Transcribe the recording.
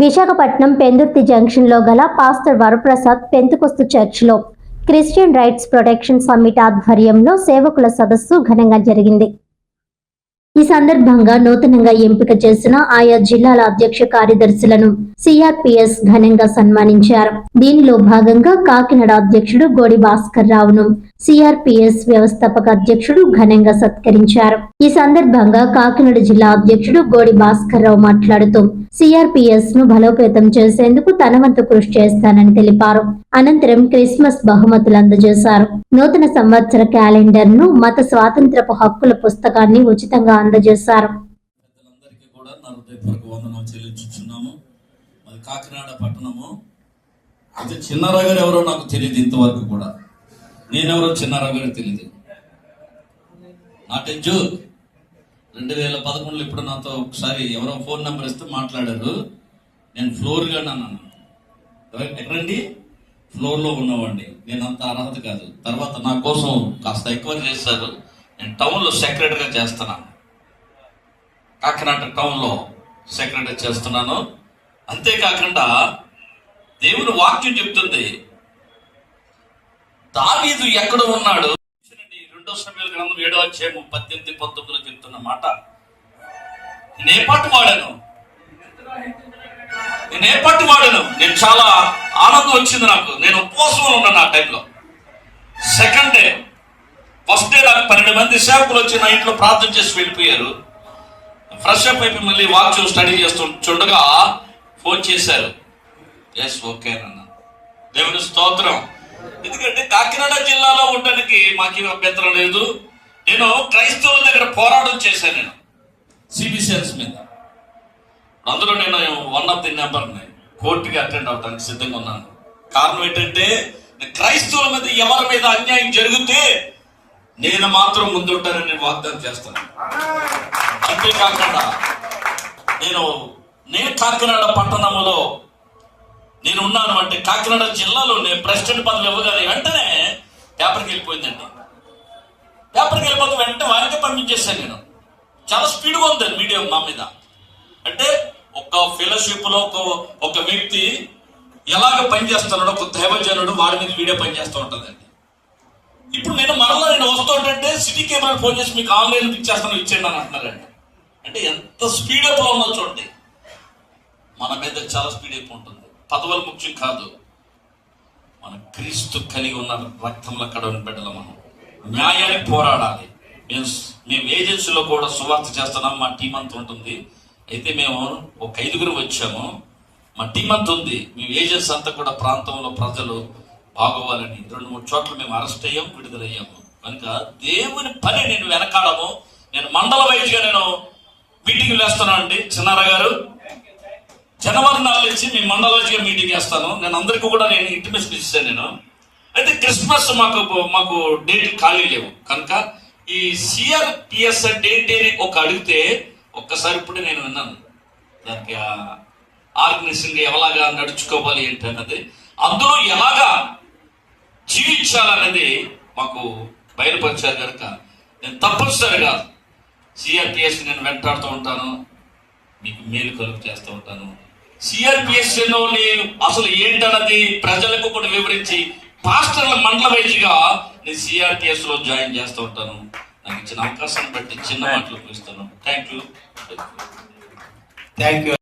విశాఖపట్నం పెందుర్తి జంక్షన్లో గల పాస్టర్ వరప్రసాద్ పెంతుకొస్తు చర్చిలో క్రిస్టియన్ రైట్స్ ప్రొటెక్షన్ సమ్మిట్ ఆధ్వర్యంలో సేవకుల సదస్సు ఘనంగా జరిగింది. ఈ సందర్భంగా నూతనంగా ఎంపిక చేసిన ఆయా జిల్లాల అధ్యక్ష కార్యదర్శులను సిఆర్పిఎస్ ఘనంగా సన్మానించారు. దీనిలో భాగంగా కాకినాడ అధ్యక్షుడు గోడి భాస్కర్ రావును సిఆర్పిఎస్ వ్యవస్థాపక అధ్యక్షుడు ఘనంగా సత్కరించారు. ఈ సందర్భంగా కాకినాడ జిల్లా అధ్యక్షుడు గోడి భాస్కర్ రావు మాట్లాడుతూ సిఆర్పిఎస్ను బలోపేతం చేసేందుకు తన వంతు కృషి చేస్తానని తెలిపారు. అనంతరం క్రిస్మస్ బహుమతులు అందజేశారు. నూతన సంవత్సర క్యాలెండర్ను మత స్వాతంత్రపు హక్కుల పుస్తకాన్ని ఉచితంగా అందజేశారు కూడా నా చెల్లించుచున్నాము. కాకినాడ పట్టణము అయితే చిన్నరగారు ఎవరో నాకు తెలియదు ఇంతవరకు కూడా. నేనెవరో చిన్నారావు గారు తెలియదు. నాట్ జో రెండు వేల పదకొండులో ఇప్పుడు నాతో ఒకసారి ఎవరో ఫోన్ నెంబర్ ఇస్తే మాట్లాడారు. నేను ఫ్లోర్గా అన్నాను ఎక్కడండి? ఫ్లోర్లో ఉన్నవాడిని. నేను అంత అర్హత కాదు. తర్వాత నా కోసం కాస్త ఎక్కువ చేశారు. నేను టౌన్లో సెక్రటరీగా చేస్తున్నాను. కాకినాడ టౌన్లో సెక్రటరీ చేస్తున్నాను. అంతేకాకుండా దేవుని వాక్యం చెప్తుంది దావీదు ఎక్కడ ఉన్నాడు? రెండో సమయాల గ్రంథం ఏడో అధ్యాయము పద్దెనిమిది పంతొమ్మిదిలో చెప్తున్న మాట. నేనే ఏ పాటు వాడాను? నేను పట్టు వాడాను? నేను చాలా ఆనందం వచ్చింది నాకు. నేను ఉపవాసంలో ఉన్నాను ఆ టైంలో సెకండ్ డే ఫస్ట్ డే నాకు పన్నెండు మంది సేవకులు వచ్చి నా ఇంట్లో ప్రార్థన చేసి వెళ్ళిపోయారు. ఫ్రెష్ అప్ అయిపోయి మళ్ళీ వాక్యం స్టడీ చేస్తూ చూడగా ఫోన్ చేశారు. ఎస్ ఓకే అన్న దేవుని స్తోత్రం. ఎందుకంటే కాకినాడ జిల్లాలో ఉండడానికి మాకేం అభ్యంతరం లేదు. నేను క్రైస్తవుల దగ్గర పోరాటం చేశాను నేను. సిబిసిఎల్స్ మీద. అందులో నేను వన్ ఆఫ్ ది నెంబర్ని కోర్టుకి అటెండ్ అవడానికి సిద్ధంగా ఉన్నాను. కారణం ఏంటంటే క్రైస్తవుల మీద ఎవరి మీద అన్యాయం జరిగితే నేను మాత్రం ముందుంటానని వాగ్దానం చేస్తాను. అంతేకాకుండా నేను నేను కాకినాడ పట్టణంలో నేను ఉన్నాను అంటే కాకినాడ జిల్లాలో నేను ప్రెసిడెంట్ పదవి ఇవ్వగానే వెంటనే పేపర్కి వెళ్ళిపోయిందండి. పేపర్కి వెళ్ళిపోతే వెంటనే వారికి పంపించేశాను నేను. చాలా స్పీడ్గా ఉందండి మీడియా మా మీద. అంటే ఒక ఫెలోషిప్లో ఒక ఒక వ్యక్తి ఎలాగ పనిచేస్తున్నాడో ఒక దైవజనుడు వాడి మీద వీడియో పనిచేస్తూ ఉంటుందండి. ఇప్పుడు నేను మరలా నేను వస్తుంటే సిటీ కెమెరా ఫోన్ చేసి మీకు ఆన్లైన్ చేస్తాను ఇచ్చేయండి అని అంటున్నారండి. అంటే ఎంత స్పీడ్ అప్ ఉందో చూడండి. మన మీద చాలా స్పీడ్ అయిపో ఉంటుంది. పదవులు ముఖ్యం కాదు. మన క్రీస్తు కలిగి ఉన్న రక్తంలో కడవని బిడ్డలు మనం. న్యాయాన్ని పోరాడాలి. మేము మేము ఏజెన్సీలో కూడా సువార్త చేస్తున్నాం. మా టీం అంతా ఉంటుంది. అయితే మేము ఒక ఐదుగురు వచ్చాము. మా టీం అంతా ఉంది. మేము ఏజెన్సీ అంతా కూడా ప్రాంతంలో ప్రజలు బాగోవాలని రెండు మూడు చోట్ల మేము అరెస్ట్ అయ్యాము విడుదలయ్యాము. కనుక దేవుని పని నేను వెనకాడము. నేను మండల వైద్యుగా నేను మీటింగ్లు వేస్తాను అండి. చిన్నారా గారు జనవరి నాలుగు నుంచి మీ మండల మీటింగ్ వేస్తాను నేను అందరికీ కూడా నేను ఇంటిమేషన్ ఇచ్చాను నేను. అయితే క్రిస్మస్ మాకు మాకు డేట్ ఖాళీ లేవు. కనుక ఈ సిఆర్పిఎస్ డేట్ అని ఒక అడిగితే ఒక్కసారి ఇప్పుడే నేను విన్నాను. దానికి ఆర్గనైజేషన్ ఎలాగా నడుచుకోవాలి ఏంటి అన్నది. అందులో ఎలాగా జీవించాలనేది మాకు బయలుపరిచారు కనుక నేను తప్పనిసరిగా సిఆర్పిఎస్ నేను వెంటాడుతూ ఉంటాను. మీకు మేలు కలుగు చేస్తూ ఉంటాను. సిఆర్పిఎస్ అసలు ఏంటన్నది ప్రజలకు కూడా వివరించి పాస్టర్ల మండల వైజ్గా నేను సిఆర్పిఎస్లో జాయిన్ చేస్తూ ఉంటాను. నాకు ఇచ్చిన అవకాశాన్ని బట్టి చిన్న మాటలు ఇస్తాను థ్యాంక్ యూ థ్యాంక్ యూ